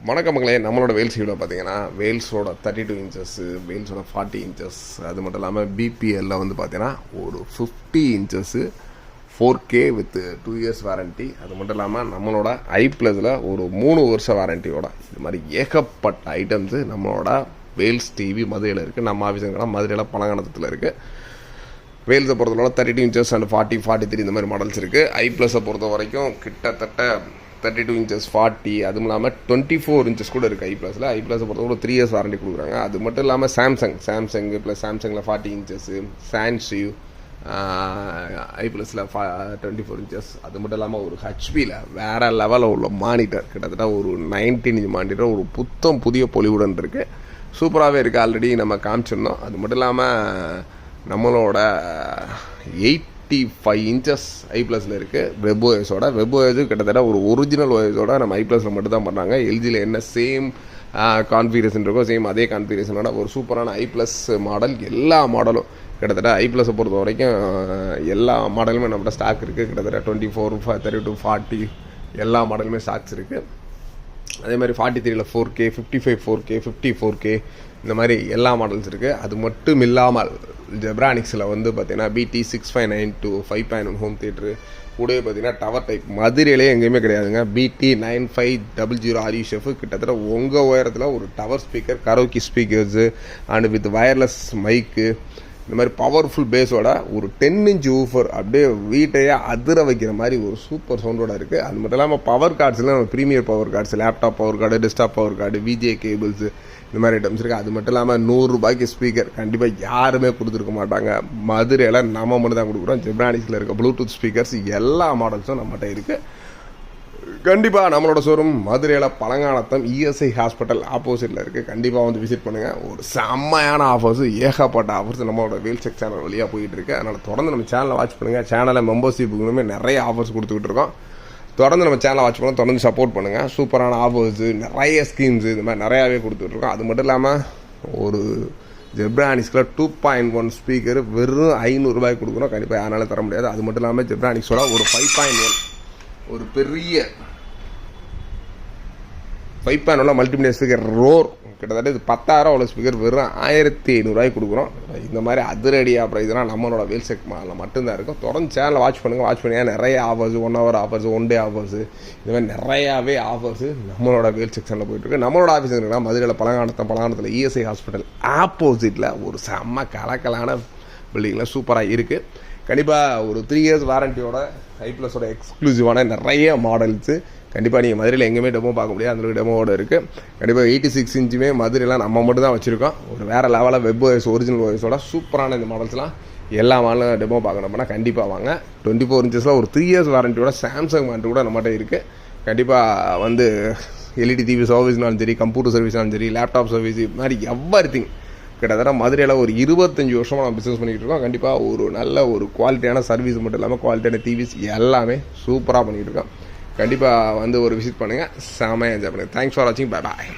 வணக்கம் நம்மளோட Wales video பார்த்தீங்கன்னா வேல்ஸோட தேர்ட்டி டூ இன்ச்சஸ்ஸு வேல்ஸோட ஃபார்ட்டி இன்ச்சஸ் அது மட்டும் இல்லாமல் பிபிஎல்ல வந்து பார்த்தீங்கன்னா ஒரு fifty inches four K with two years warranty அது மட்டும் இல்லாமல் நம்மளோட ஐ ப்ளஸில் ஒரு மூணு வருஷ வாரண்டியோட இது மாதிரி ஏகப்பட்ட ஐட்டம்ஸு நம்மளோட வேல்ஸ் டிவி மதுரையில் இருக்குது நம்ம ஆஃபீஸுங்கெல்லாம் மதுரையில் பழங்காலத்தில் இருக்குது வேல்ஸை பொறுத்தவரை thirty two inches and forty forty three இந்த மாதிரி மாடல்ஸ் இருக்குது ஐ ப்ளஸை பொறுத்த வரைக்கும் கிட்டத்தட்ட தேர்ட்டி டூ இன்ச்சஸ் ஃபார்ட்டி அதுவும் இல்லாமல் டுவெண்ட்டி ஃபோர் இன்ச்சஸ் கூட இருக்குது ஐ ப்ளஸில் ஐ ப்ளஸை பொறுத்தவரை த்ரீ இயர்ஸ் வாரண்டி கொடுக்குறாங்க. அது மட்டும் இல்லாமல் சாம்சங் சாம்சங் ப்ளஸ் சாம்சங்கில் ஃபார்ட்டி இன்ச்சஸ்ஸு சான்சிவ் ஐ ப்ளஸில் ஃபா டுவெண்ட்டி ஃபோர் இன்ச்சஸ் அது மட்டும் இல்லாமல் ஒரு ஹெச்பியில் வேறு லெவலில் உள்ள மானிட்டர் கிட்டத்தட்ட ஒரு நைன்டீன் இன்ச் மானிட்டர் ஒரு புத்தம் புதிய பொலிவுடன் இருக்குது சூப்பராகவே இருக்குது ஆல்ரெடி நம்ம காமிச்சிருந்தோம். அது மட்டும் இல்லாமல் நம்மளோட தேர்ட்டி ஃபைவ் இன்ச்சஸ் ஐ ப்ளஸில் இருக்குது வெப் ஓஎஸோட வெப் ஓஎஸும் கிட்டத்தட்ட ஒரு ஒரிஜினல் ஓஎஸோட நம்ம ஐ ப்ளஸில் மட்டும் தான் பண்ணுறாங்க எல்ஜியில் என்ன சேம் கான்ஃபிகரேஷன் இருக்கோ சேம் அதே கான்ஃபிகரேஷனோட ஒரு சூப்பரான ஐ ப்ளஸ் மாடல் எல்லா மாடலும் கிட்டத்தட்ட ஐ ப்ளஸை பொறுத்த வரைக்கும் எல்லா மாடலுமே நம்மகிட்ட ஸ்டாக் இருக்குது கிட்டத்தட்ட twenty four thirty two forty எல்லா மாடலுமே ஸ்டாக்ஸ் இருக்குது அதே மாதிரி ஃபார்ட்டி த்ரீல four K fifty five four K fifty four K இந்த மாதிரி எல்லா மாடல்ஸ் இருக்குது அது மட்டும் இல்லாமல் ஜெப்ரானிக்ஸில் வந்து பார்த்தீங்கன்னா BT six five nine two five point home theatre கூடவே பார்த்தீங்கன்னா டவர் டைப் மதுரையிலே எங்கேயுமே கிடையாதுங்க. BT nine five double zero ஆர்யூ ஷெஃப் கிட்டத்தட்ட உங்கள் உயரத்தில் ஒரு tower speaker karaoke speakers and with wireless mic இந்த மாதிரி பவர்ஃபுல் பேஸோட ஒரு டென் இன்ச் ஊஃபர் அப்படியே வீட்டையே அதிர வைக்கிற மாதிரி ஒரு சூப்பர் சவுண்டோட இருக்குது அது மட்டும் இல்லாமல் பவர் கார்ட்ஸில் நம்ம premier power cords laptop power cord desktop power cord VJ cables இந்த மாதிரி ஐட்டம்ஸ் இருக்குது அது மட்டும் இல்லாமல் நூறுரூபாய்க்கு ஸ்பீக்கர் கண்டிப்பாக யாருமே கொடுத்துருக்க மாட்டாங்க. மதுரையில் நம்ம மட்டும் தான் கொடுக்குறோம். ஜெப்ரானிக்ஸில் இருக்க ப்ளூடூத் ஸ்பீக்கர்ஸ் எல்லா மாடல்ஸும் நம்மகிட்ட இருக்குது கண்டிப்பாக நம்மளோட ஷோரூம் மதுரையில் பழங்காலத்தம் இஎஸ்ஐ ஹாஸ்பிட்டல் ஆப்போசிட்டில் இருக்குது கண்டிப்பாக வந்து விசிட் பண்ணுங்கள் ஒரு செம்மையான ஆஃபர்ஸ் ஏகப்பட்ட ஆஃபர்ஸ் நம்மளோட வேல் செக் சேனல் வழியாக போயிட்டு இருக்கு. அதனால் தொடர்ந்து நம்ம சேனலை வாட்ச் பண்ணுங்கள் சேனலை மெம்பர்ஷிப்புக்குமே நிறைய ஆஃபர்ஸ் கொடுத்துக்கிட்டு இருக்கோம். தொடர்ந்து நம்ம சேனலை வாட்ச் பண்ணால் தொடர்ந்து சப்போர்ட் பண்ணுங்கள் சூப்பரான ஆஃபர்ஸு நிறைய ஸ்கீம்ஸ் இது மாதிரி நிறையாவே கொடுத்துட்ருக்கோம் அது மட்டும் இல்லாமல் ஒரு ஜெப்ரானிக்ஸில் டூ பாயிண்ட் ஒன் ஸ்பீக்கர் வெறும் ஐநூறுரூபாய்க்கு கொடுக்குறோம் கண்டிப்பாக யாரால தர முடியாது. அது மட்டும் இல்லாமல் ஜெப்ரானிக்ஸோட ஒரு ஃபைவ் பாயிண்ட் ஒன் ஒரு பெரிய ஃபைவ் பாயிண்ட் ஒன்ல மல்டிமீடியா ஸ்பீக்கர் ரோர் கிட்டத்தட்ட இது பத்தாயிரம் உள்ள ஸ்பீக்கர் வெறும் ஆயிரத்தி ஐநூறுரூவாய்க்கு கொடுக்குறோம். இந்த மாதிரி அதிரடியாக ப்ரைஸ்லாம் நம்மளோட வேல் செக் மாலில் மட்டும்தான் இருக்கும். தொடர்ந்து சேனலை வாட்ச் பண்ணுங்கள் வாட்ச் பண்ணியா நிறைய offers one hour offers one day offers இந்த மாதிரி நிறையாவே ஆஃபர்ஸ் நம்மளோட வேல் செக்ஷனில் போயிட்டுருக்கு நம்மளோட ஆஃபீஸ் இருக்குன்னா மதுரையில் பழங்கானத்தம் பழங்காலத்தில் இஎஸ்ஐ ஹாஸ்பிட்டல் ஆப்போசிட்டில் ஒரு செம்ம கலக்கலான பில்டிங்லாம் சூப்பராக இருக்குது கண்டிப்பாக ஒரு த்ரீ இயர்ஸ் வாரண்டியோட ஐ ப்ளஸோட எக்ஸ்க்ளூசிவான நிறைய மாடல்ஸு கண்டிப்பாக நீங்கள் மதுரையில் எங்கேயுமே டெமோ பார்க்க முடியாது. அந்தளவுக்கு டெமோவோட இருக்குது கண்டிப்பாக எயிட்டி சிக்ஸ் இன்ச்சுமே மதுரைலாம் நம்ம மட்டும் தான் வச்சுருக்கோம். ஒரு வேறு லெவலில் வெப் ஓஎஸ் ஒரிஜினல் ஓஎஸோட சூப்பரான இந்த மாடல்ஸ்லாம் எல்லா மாடலும் டெமோ பார்க்கணும்னா கண்டிப்பாக வாங்க. டுவெண்ட்டி ஃபோர் இன்ச்சஸில் ஒரு த்ரீ இயர்ஸ் வாரண்டியோட சாம்சங் வாரண்டி கூட நம்மகிட்ட இருக்குது கண்டிப்பாக வந்து எல்இடி டிவி சர்வீஸ்னாலும் சரி கம்ப்யூட்டர் சர்வீஸ்னாலும் சரி லேப்டாப் சர்வீஸ் இது மாதிரி எவ்வரி திங் கிட்டத்தட்ட மதுரையில் ஒரு இருபத்தஞ்சி வருஷமாக நம்ம பிஸ்னஸ் பண்ணிக்கிட்டு இருக்கோம். கண்டிப்பாக ஒரு நல்ல ஒரு குவாலிட்டியான சர்வீஸ் மட்டும் இல்லாமல் குவாலிட்டியான டிவிஸ் எல்லாமே சூப்பராக பண்ணிகிட்டு இருக்கோம். கண்டிப்பாக வந்து ஒரு விசிட் பண்ணுங்கள் செமையாக என்ஜாய் பண்ணுங்கள் தேங்க்ஸ் ஃபார் வாட்சிங் பை பாய்